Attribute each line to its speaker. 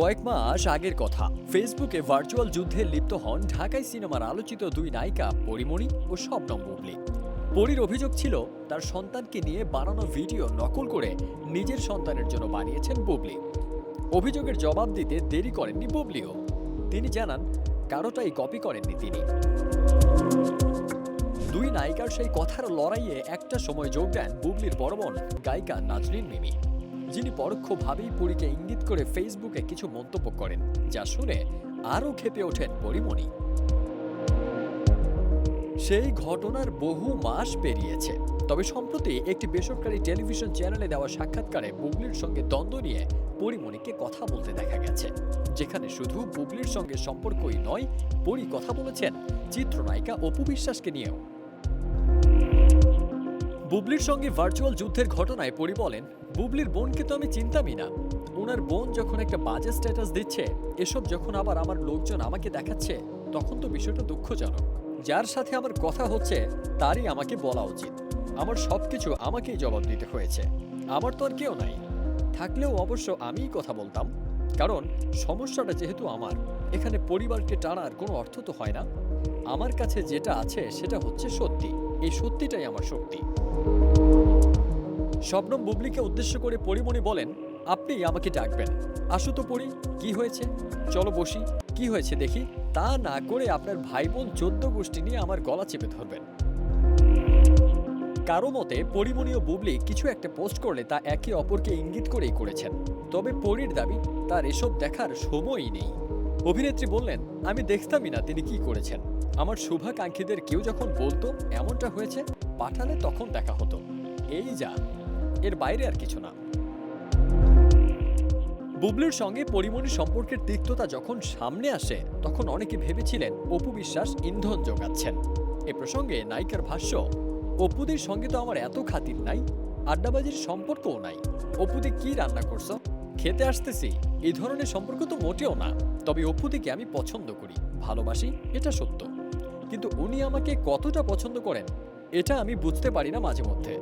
Speaker 1: কয়েক মাস আগের কথা। ফেসবুকে ভার্চুয়াল যুদ্ধে লিপ্ত হন ঢাকাই সিনেমার আলোচিত দুই নায়িকা পরিমণি ও শবনম বুবলি। পরির অভিযোগ ছিল, তার সন্তানকে নিয়ে বানানো ভিডিও নকল করে নিজের সন্তানের জন্য বানিয়েছেন বুবলি। অভিযোগের জবাব দিতে দেরি করেননি বুবলিও। তিনি জানান, কারোটাই কপি করেননি তিনি। দুই নায়িকার সেই কথার লড়াইয়ে একটা সময় যোগ দেন বুবলির বড় বোন গায়িকা নাজরিন মিমি। যিনি পরোক্ষভাবেই পরীকে ইঙ্গিত করে ফেসবুকে কিছু মন্তব্য করেন, যা শুনে আরও ক্ষেপে ওঠেন পরিমণি। সেই ঘটনার বহু মাস পেরিয়েছে। তবে সম্প্রতি একটি বেসরকারি টেলিভিশন চ্যানেলে দেওয়া সাক্ষাৎকারে বুবলির সঙ্গে দ্বন্দ্ব নিয়ে পরিমণিকে কথা বলতে দেখা গেছে, যেখানে শুধু বুবলির সঙ্গে সম্পর্কই নয়, পরি কথা বলেছেন চিত্রনায়িকা অপু বিশ্বাসকে নিয়েও। বুবলির সঙ্গে ভার্চুয়াল যুদ্ধের ঘটনায় পরি বলেন, বুবলির বোনকে তো আমি চিনতামই না। ওনার বোন যখন একটা বাজে স্ট্যাটাস দিচ্ছে, এসব যখন আবার আমার লোকজন আমাকে দেখাচ্ছে, তখন তো বিষয়টা দুঃখজনক। যার সাথে আমার কথা হচ্ছে, তারই আমাকে বলা উচিত। আমার সবকিছু আমাকেই জবাব দিতে হয়েছে। আমার তো আর কেউ নাই। থাকলেও অবশ্য আমিই কথা বলতাম। কারণ, সমস্যাটা যেহেতু আমার, এখানে পরিবারকে টানার কোনো অর্থ তো হয় না। আমার কাছে যেটা আছে সেটা হচ্ছে সত্যি। এই সত্যিটাই আমার শক্তি। শবনম বুবলিকে উদ্দেশ্য করে পরিমণি বলেন, আপনি আমাকে ডাকবেন। আসো তো পড়ি, কি হয়েছে? চলো বসি, কি হয়েছে দেখি। তা না করে আপনার ভাই বোন চোদ্দ গোষ্ঠী নিয়ে আমার গলা চেপে ধরবেন। কারও মতে, পরিমণি ও বুবলি কিছু একটা পোস্ট করলে তা একে অপরকে ইঙ্গিত করেই করেছেন। তবে পরির দাবি, তার এসব দেখার সময়ই নেই। অভিনেত্রী বললেন, আমি দেখতামই না তিনি কি করেছেন। আমার শুভাকাঙ্ক্ষীদের কেউ যখন বলতো এমনটা হয়েছে, পাঠালে তখন দেখা হতো। এই যা, এর বাইরে আর কিছু না। বুবলির সঙ্গে পরিমণি সম্পর্কের তিক্ততা যখন সামনে আসে, তখন অনেকে ভেবেছিলেন অপু বিশ্বাস ইন্ধন যোগাচ্ছেন এ প্রসঙ্গে নায়িকার ভাষ্য, অপুদের সঙ্গে তো আমার এত খাতির নাই, আড্ডাবাজির সম্পর্কও নাই। অপুদি কি রান্না করছ? খেতে আসতেছি। এই ধরনের সম্পর্ক তো মোটেও না। তবে অপুদিকে আমি পছন্দ করি। ভালোবাসি, এটা সত্য। কিন্তু উনি আমাকে কতটা পছন্দ করেন, এটা আমি বুঝতে পারি না মাঝে মধ্যে।